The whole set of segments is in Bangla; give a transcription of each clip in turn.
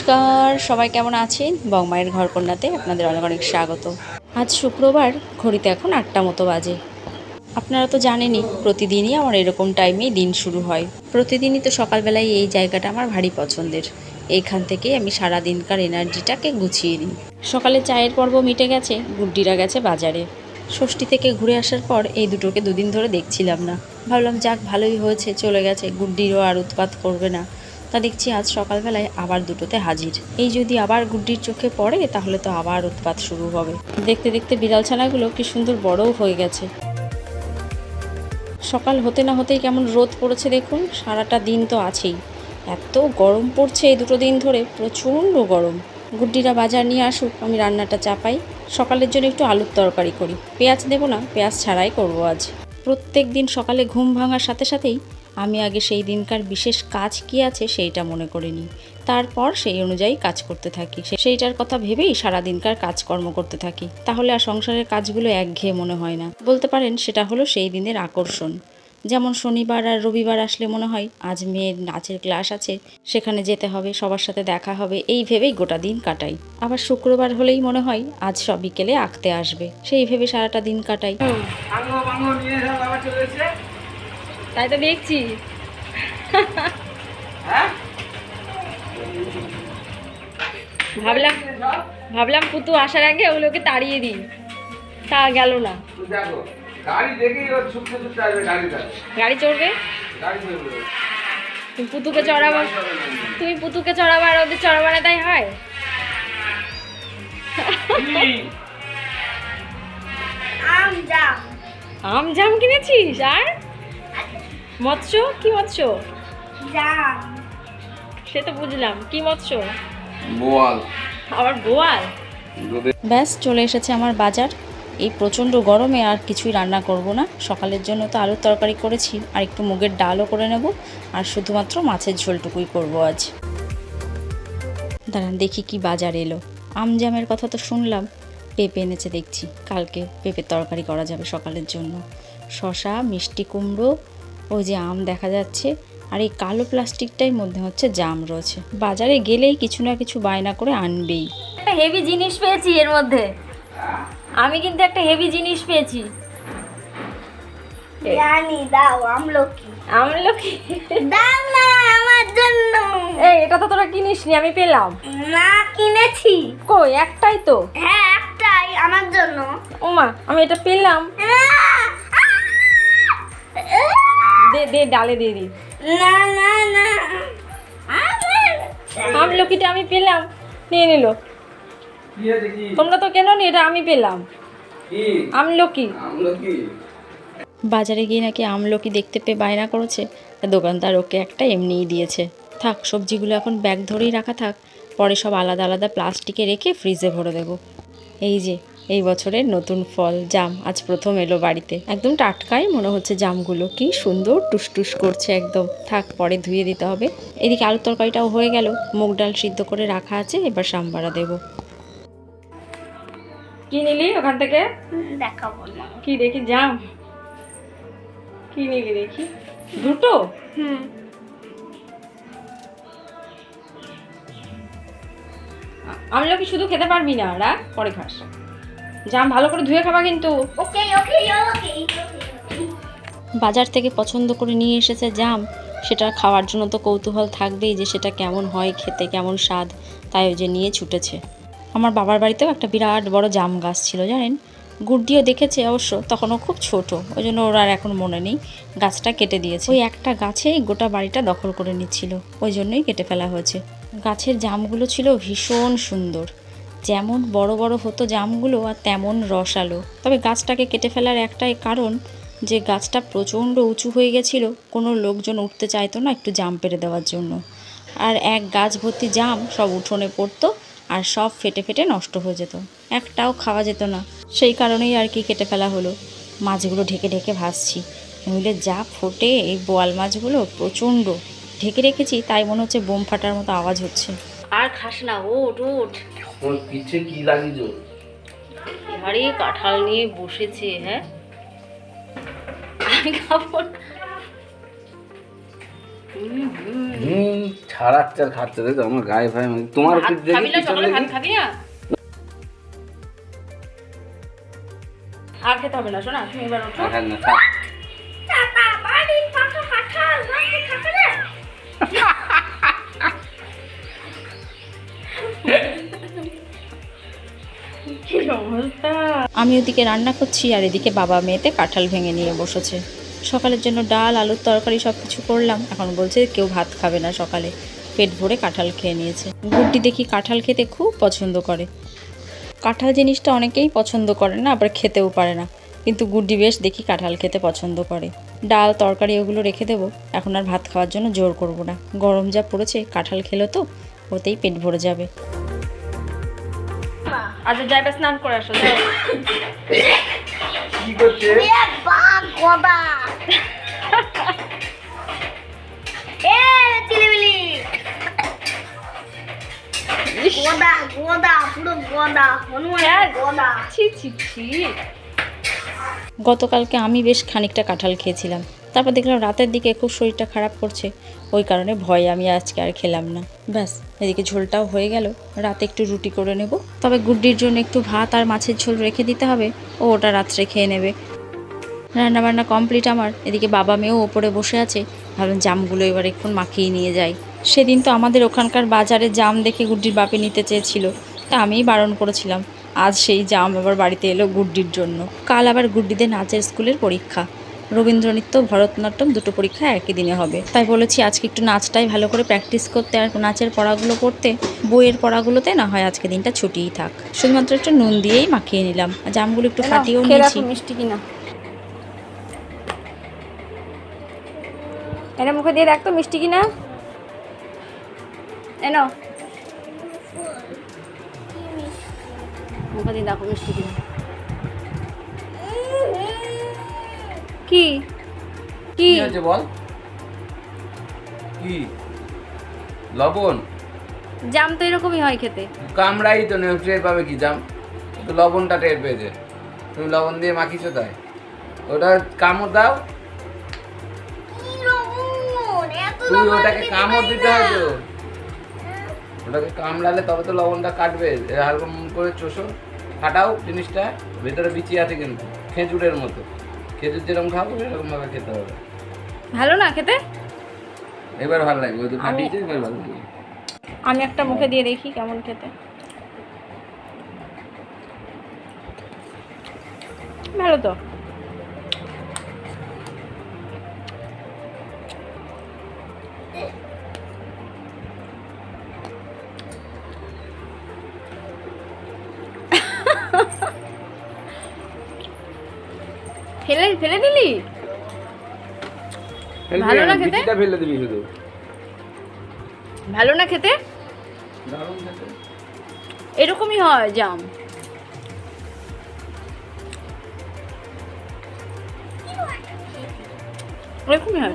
নমস্কার, সবাই কেমন আছেন? বংমায়ের ঘর কন্যাতে আপনাদের অনেক অনেক স্বাগত। আজ শুক্রবার, ঘড়িতে এখন আটটা মতো বাজে। আপনারা তো জানেনই, প্রতিদিনই আমার এরকম টাইমেই দিন শুরু হয়। প্রতিদিনই তো সকালবেলায় এই জায়গাটা আমার ভারী পছন্দের। এইখান থেকেই আমি সারা দিনকার এনার্জিটাকে গুছিয়ে নিই। সকালে চায়ের পর্ব মিটে গেছে, গুড্ডিরা গেছে বাজারে। ষষ্ঠী থেকে ঘুরে আসার পর এই দুটোকে দুদিন ধরে দেখছিলাম না। ভাবলাম, যাক, ভালোই হয়েছে, চলে গেছে, গুড্ডিরও আর উৎপাত করবে না। তা দেখছি আজ সকালবেলায় আবার দুটোতে হাজির। এই যদি আবার গুড্ডির চোখে পড়ে, তাহলে তো আবার উৎপাত শুরু হবে। দেখতে দেখতে বিড়াল ছানাগুলো কি সুন্দর বড়ও হয়ে গেছে। সকাল হতে না হতেই কেমন রোদ পড়েছে দেখুন, সারাটা দিন তো আছেই। এত গরম পড়ছে এই দুটো দিন ধরে, প্রচণ্ড গরম। গুড্ডিরা বাজার নিয়ে আসুক, আমি রান্নাটা চাপাই। সকালের জন্য একটু আলুর তরকারি করি। পেঁয়াজ দেবো না, পেঁয়াজ ছাড়াই করব আজ। প্রত্যেক দিন সকালে ঘুম ভাঙার সাথে সাথেই আমি আগে সেই দিনকার বিশেষ কাজ কি আছে সেইটা মনে করে নিই। তারপর সেই অনুযায়ী কাজ করতে থাকি। সেইটার কথা ভেবেই সারা দিনকার কাজকর্ম করতে থাকি। তাহলে আর সংসারের কাজগুলো একঘেয়ে মনে হয় না। বলতে পারেন সেটা হলো সেই দিনের আকর্ষণ। যেমন শনিবার আর রবিবার আসলে মনে হয়, আজ মেয়ের নাচের ক্লাস আছে, সেখানে যেতে হবে, সবার সাথে দেখা হবে, এই ভেবেই গোটা দিন কাটাই। আবার শুক্রবার হলেই মনে হয়, আজ সব বিকেলে আঁকতে আসবে। সেই ভেবে সারাটা দিন কাটাই। তাই তো দেখছি। হ্যাঁ? ভাবলাম ভাবলাম পুতু আসার আগে ওগুলোকে তাড়িয়ে দিই। তা গেল না। গাড়ি চড়বে? তুমি পুতুকে চড়াবার তুমি পুতুকে চড়াবার ওদের চড়াবার তাই হয়? আম জাম কিনেছিস? আর? মৎস্য? কি মৎস্য? সে তো বুঝলাম। কি মৎস্য? বোয়াল। আবার বোয়াল? ব্যাস চলে এসেছে আমার বাজার। এই প্রচণ্ড গরমে আর কিছুই রান্না করব না। সকালের জন্য তো আলুর তরকারি করেছি আর একটু মুগের ডালও করে নেব আর শুধুমাত্র মাছের ঝোলটুকুই করব আজ। দাঁড়ান দেখি কি বাজার এলো। আম জামের কথা তো শুনলাম। পেঁপে এনেছে দেখছি। কালকে পেঁপের তরকারি করা যাবে সকালের জন্য। শশা মিষ্টি কুমড়ো ওই যে আম দেখা যাচ্ছে আর এই কালো প্লাস্টিকটাই মধ্যে হচ্ছে জাম রয়েছে। বাজারে গেলেই কিছু না কিছু বায়না করে আনবেই। একটা হেভি জিনিস পেয়েছি এর মধ্যে। আমি কিন্তু একটা হেভি জিনিস পেয়েছি। জানি দাও আমলকি। আমলকি? দাও না আমার জন্য। এই এটা তো তোরা কিনিস নি আমি পেলাম। না কিনেছি। কই একটাই তো? হ্যাঁ একটাই আমার জন্য। ওমা আমি এটা পেলাম। দে দে ডালে দিয়ে দি। না না না। আমলকিটা আমি পেলাম নিয়ে নিল। তোমরা তো কেন নি এটা আমি পেলাম। আমলকি বাজারে গিয়ে নাকি আমলকি দেখতে পেয়ে বায়না করেছে। তা দোকানদার ওকে একটা এমনিই দিয়েছে। থাক সবজিগুলো এখন ব্যাগ ধরেই রাখা থাক। পরে সব আলাদা আলাদা প্লাস্টিকে রেখে ফ্রিজে ভরে দেবো। এই যে এই বছরের নতুন ফল জাম আজ প্রথম এলো বাড়িতে। একদম টাটকাই মনে হচ্ছে জামগুলো। কি সুন্দর টুসটুস করছে একদম। থাক পরে ধুয়ে দিতে হবে। এদিকে আলুর তরকারিটাও হয়ে গেল। মুগ ডাল সিদ্ধ করে রাখা আছে এবার সাম্বারা দেবো। কি নিলি ওখান থেকে? দেখাবো কি দেখি? জাম? কি নিবি দেখি? দুটো? হুম। আমলা কি শুধু খেতে পারবি না? রা পরে খাস। জাম ভালো করে ধুয়ে খাবা কিন্তু। ওকে ওকে ওকে বাজার থেকে পছন্দ করে নিয়ে এসেছে জাম। সেটা খাওয়ার জন্য তো কৌতূহল থাকবেই যে সেটা কেমন হয় খেতে কেমন স্বাদ তাই ওই যে নিয়ে ছুটেছে। আমার বাবার বাড়িতেও একটা বিরাট বড় জাম গাছ ছিল জানেন? গুড্ডিও দেখেছে অবশ্য তখনও খুব ছোট। ওই জন্য ওর আর এখন মনে নেই। গাছটা কেটে দিয়েছে। ওই একটা গাছেই গোটা বাড়িটা দখল করে নিচ্ছিল। ওই জন্যই কেটে ফেলা হয়েছে। গাছের জামগুলো ছিল ভীষণ সুন্দর। যেমন বড় বড় হতো জামগুলো আর তেমন রসালো। তবে গাছটাকে কেটে ফেলার একটাই কারণ, যে গাছটা প্রচণ্ড উঁচু হয়ে গেছিল, কোনো লোকজন উঠতে চাইতো না একটু জাম পেরে দেওয়ার জন্য। আর এক গাছ ভর্তি জাম সব উঠোনে পড়তো আর সব ফেটে ফেটে নষ্ট হয়ে যেত। একটাও খাওয়া যেত না। সেই কারণেই আর কি কেটে ফেলা হলো। মাছগুলো ঢেকে ঢেকে ভাসছি নইলে যা ফোটে এই বোয়াল মাছগুলো প্রচণ্ড। ঢেকে রেখেছি, তাই মনে হচ্ছে বোম ফাটার মতো আওয়াজ হচ্ছে। আর খাস না ওট ওট ওর পিছে কি লাগিয়েছো? আরে কাঁঠাল নিয়ে বসেছে হ্যাঁ? আমি খাব হুম ছাড়াচ্ছে আর খাচ্ছে দেখো আমার গায়ে ভাই তোমার খাবি না আর খেতে হবে না শোনা তুমি এবার ওঠো। না আমি ওদিকে রান্না করছি আর এদিকে বাবা মেয়েতে কাঁঠাল ভেঙে নিয়ে বসেছে। সকালের জন্য ডাল, আলুর তরকারি সব কিছু করলাম। এখন বলছে কেউ ভাত খাবে না সকালে। পেট ভরে কাঁঠাল খেয়ে নিয়েছে। গুড্ডি দেখি কাঁঠাল খেতে খুব পছন্দ করে। কাঁঠাল জিনিসটা অনেকেই পছন্দ করে না, আবার খেতেও পারে না। কিন্তু গুড্ডি বেশ দেখি কাঁঠাল খেতে পছন্দ করে। ডাল, তরকারি ওগুলো রেখে দেবো। এখন আর ভাত খাওয়ার জন্য জোর করব না। গরম যা পড়েছে, কাঁঠাল খেলো তো, ওতেই পেট ভরে যাবে। আচ্ছা যাইবে স্নান করে আসো কি করছে? গদা এ চিলিমিলি। গদা গদা পুরো গদা হনুমান গদা। ছি ছি ছি। গতকালকে আমি বেশ খানিকটা কাঁঠাল খেয়েছিলাম। তারপর দেখলাম রাতের দিকে খুব শরীরটা খারাপ করছে। ওই কারণে ভয়ে আমি আজকে আর খেলাম না। ব্যাস, এদিকে ঝোলটাও হয়ে গেল। রাতে একটু রুটি করে নেব। তবে গুড্ডির জন্য একটু ভাত আর মাছের ঝোল রেখে দিতে হবে। ও ওটা রাত্রে খেয়ে নেবে। রান্নাবান্না কমপ্লিট আমার। এদিকে বাবা মেয়েও ওপরে বসে আছে। ভাবলাম জামগুলো এবার একটু মাখিয়ে নিয়ে যাই। সেদিন তো আমাদের ওখানকার বাজারে জাম দেখে গুড্ডির বাপে নিতে চেয়েছিল। তা আমিই বারণ করেছিলাম। আজ সেই জাম আবার বাড়িতে এলো গুড্ডির জন্য। কাল আবার গুড্ডিদের নাচের স্কুলের পরীক্ষা। রবীন্দ্রনৃত্য ভরতনাট্যম দুটো পরীক্ষা একই দিনে হবে। তাই বলেছি আজকে একটু নাচটাই ভালো করে প্র্যাকটিস করতে আর নাচের পড়াগুলো করতে বইয়ের পড়াগুলোতে না হয় আজকে দিনটা ছুটিই থাক। শুধুমাত্র একটু নুন দিয়েই মাখিয়ে নিলাম। জামগুলো একটু ফাটিয়েও নিয়েছি। মিষ্টি কিনা। এনে মুখে দিয়ে দেখ তো মিষ্টি কিনা। এনো। মুখে দিয়ে দেখো মিষ্টি কিনা। কি? কি? হয়েছে বল? কি? লবণ? জাম তো এরকমই হয় খেতে। কামড়াই তো নেই টের পাবে কি জাম? তো লবণটা টের পেয়েছে। তুমি লবণ দিয়ে মাখিছো তাই। ওটা কামড় দাও। কি লবণ? এত তুমি ওটাকে কামড় দিতে। হয় তো। ওটাকে কামড়ালে তবে তো লবণটা কাটবে। হালকা মুন করে চোষো। ফাটাও জিনিসটা। ভেতরে বিচি আছে কিন্তু। খেজুরের মতো। খেজুর যেরকম খাব সেরকম ভাবে খেতে হবে। ভালো না খেতে? এবার ভালো লাগবে তো ফাটিয়েছে এবার ভালো লাগবে। আমি একটা মুখে দিয়ে দেখি কেমন খেতে। ভালো তো? ফেলে ফেলে দিলি? ভালো না খেতে? ফেলে দিবি শুধু। ভালো না খেতে? এরকমই হয় জাম। এরকমই হয়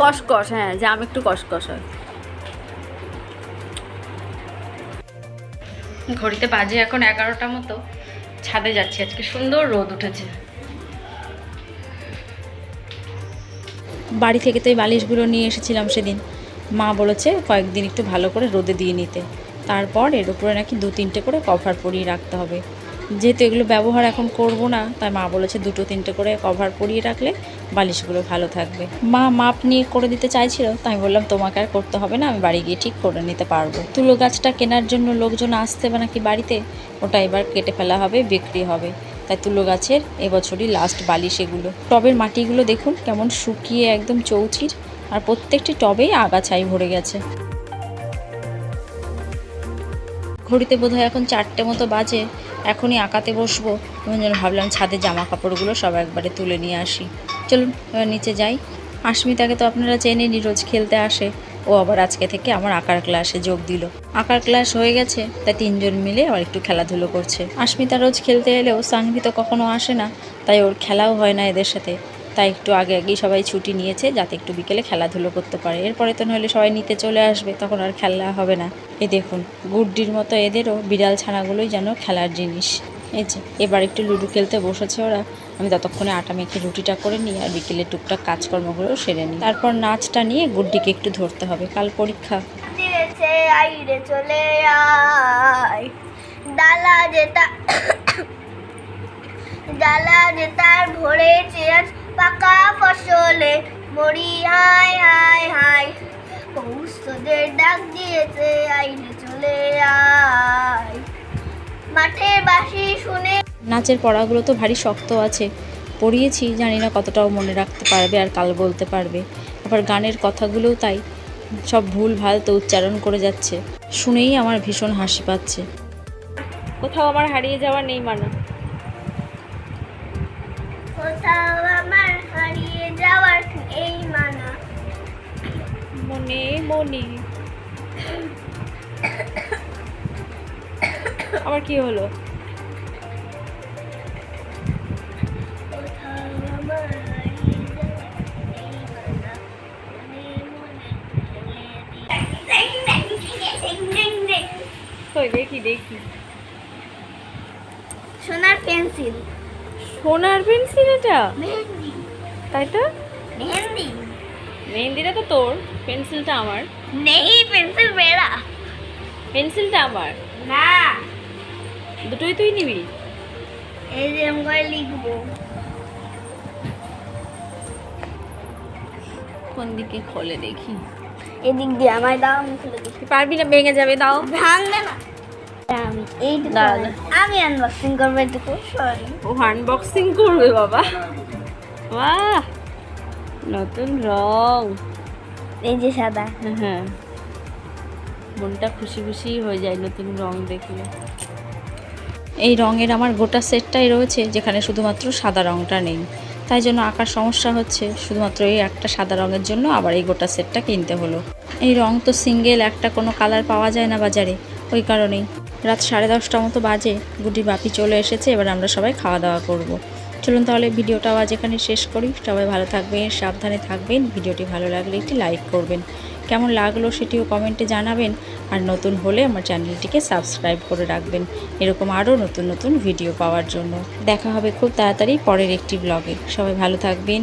কসকস হ্যাঁ জাম একটু কসকস হয়। ঘড়িতে বাজে এখন এগারোটা মতো। ছাদে যাচ্ছি, আজকে সুন্দর রোদ উঠেছে। বাড়ি থেকে তো এই বালিশগুলো নিয়ে এসেছিলাম সেদিন। মা বলেছে কয়েকদিন একটু ভালো করে রোদে দিয়ে নিতে। তারপর এর উপরে নাকি দু তিনটে করে কভার পরিয়ে রাখতে হবে। যেহেতু এগুলো ব্যবহার এখন করব না, তাই মা বলেছে দুটো তিনটে করে কভার পরিয়ে রাখলে বালিশগুলো ভালো থাকবে। মা মাপ নিয়ে করে দিতে চাইছিল, তাই আমি বললাম, তোমাকে আর করতে হবে না, আমি বাড়ি গিয়ে ঠিক করে নিতে পারব। তুলো গাছটা কেনার জন্য লোকজন আসতে বা নাকি বাড়িতে, ওটা এবার কেটে ফেলা হবে, বিক্রি হবে। তাই তুলো গাছের এবছরই লাস্ট বালিশ এগুলো। টবের মাটিগুলো দেখুন, কেমন শুকিয়ে একদম চৌচির, আর প্রত্যেকটি টবেই আগাছাই ভরে গেছে। ঘড়িতে বোধহয় এখন চারটে মতো বাজে এখনই আঁকাতে বসবো। ওই জন্য ভাবলাম ছাদে জামা কাপড়গুলো সব একবারে তুলে নিয়ে আসি। চলুন, এবার নিচে যাই। আশমিতাকে তো আপনারা চেনেনি রোজ খেলতে আসে। ও আবার আজকে থেকে আমার আঁকার ক্লাসে যোগ দিল। আঁকার ক্লাস হয়ে গেছে তাই তিনজন মিলে আবার একটু খেলাধুলো করছে। আশমিতা রোজ খেলতে এলেও সানভি তো কখনো আসে না, তাই ওর খেলাও হয় না এদের সাথে। তাই একটু আগে আগেই সবাই ছুটি নিয়েছে যাতে একটু বিকেলে খেলাধুলো করতে পারে। এরপরে তো নইলে সবাই নিতে চলে আসবে, তখন আর খেলা হবে না। এ দেখুন, গুড্ডির মতো এদেরও বিড়াল ছানাগুলোই যেন খেলার জিনিস। এই যে, এবার একটু লুডো খেলতে বসেছে ওরা। আমি ততক্ষণে আটা মেখে রুটিটা করে নিই আর বিকেলে টুকটাক কাজকর্মগুলো সেরে নিই। তারপর নাচটা নিয়ে গুড্ডিকে একটু ধরতে হবে। কাল পরীক্ষা। আয়। ডালা যেটা ডালা ভরেছে আজ পাকা ফসলে মরি হায় হায় হায় পৌষ তোদের ডাক দিয়েছে আইরে চলে আয়। মাঠের বাঁশি শুনে নাচের পড়াগুলো তো ভারী শক্ত আছে। পড়িয়েছি জানি না কতটাও মনে রাখতে পারবে আর কাল বলতে পারবে। আবার গানের কথাগুলোও তাই সব ভুল ভালো তো উচ্চারণ করে যাচ্ছে। শুনেই আমার ভীষণ হাসি পাচ্ছে। কোথাও আমার হারিয়ে যাওয়া নেই মানা। কোথাও এই মানা। মনে মনে। আবার কি হলো? দেখি দেখি। সোনার পেন্সিল। সোনার পেন্সিল এটা? তাই তো? মেহেন্দি। মেহেন্দিটা তো তোর পেন্সিলটা আমার। নেই পেন্সিল মেরা পেন্সিলটা আমার। না। দুটোই তুই নিবি? এই যে আমি করে লিখব? কোন দিকে খোলে দেখি? এদিক দিয়ে আমায় দাও আমি খুলে তুই পারবি না ভেঙে যাবে দাও। ভাঙবে না। আমি এইটুকু আমি- আমি আনবক্সিং করব এটুকু সরি ও আনবক্সিং করবে বাবা। বাহ! নতুন রং। এই যে সাদা। হ্যাঁ। মনটা খুশি খুশি হয়ে যায় নতুন রং দেখলে। এই রঙের আমার গোটা সেটটাই রয়েছে যেখানে শুধুমাত্র সাদা রঙটা নেই। তাই জন্য আঁকার সমস্যা হচ্ছে শুধুমাত্র এই একটা সাদা রঙের জন্য আবার এই গোটা সেটটা কিনতে হলো। এই রং তো সিঙ্গেল একটা কোনো কালার পাওয়া যায় না বাজারে ওই কারণেই। রাত সাড়ে দশটা মতো বাজে গুটি বাপি চলে এসেছে এবার আমরা সবাই খাওয়া দাওয়া করব। চলুন তাহলে ভিডিওটাও আজ এখানে শেষ করি। সবাই ভালো থাকবেন, সাবধানে থাকবেন। ভিডিওটি ভালো লাগলে একটি লাইক করবেন। কেমন লাগল সেটিও কমেন্টে জানাবেন। আর নতুন হলে আমার চ্যানেলটিকে সাবস্ক্রাইব করে রাখবেন। এরকম আরও নতুন নতুন ভিডিও পাওয়ার জন্য। দেখা হবে খুব তাড়াতাড়ি পরের একটি ব্লগে সবাই ভালো থাকবেন।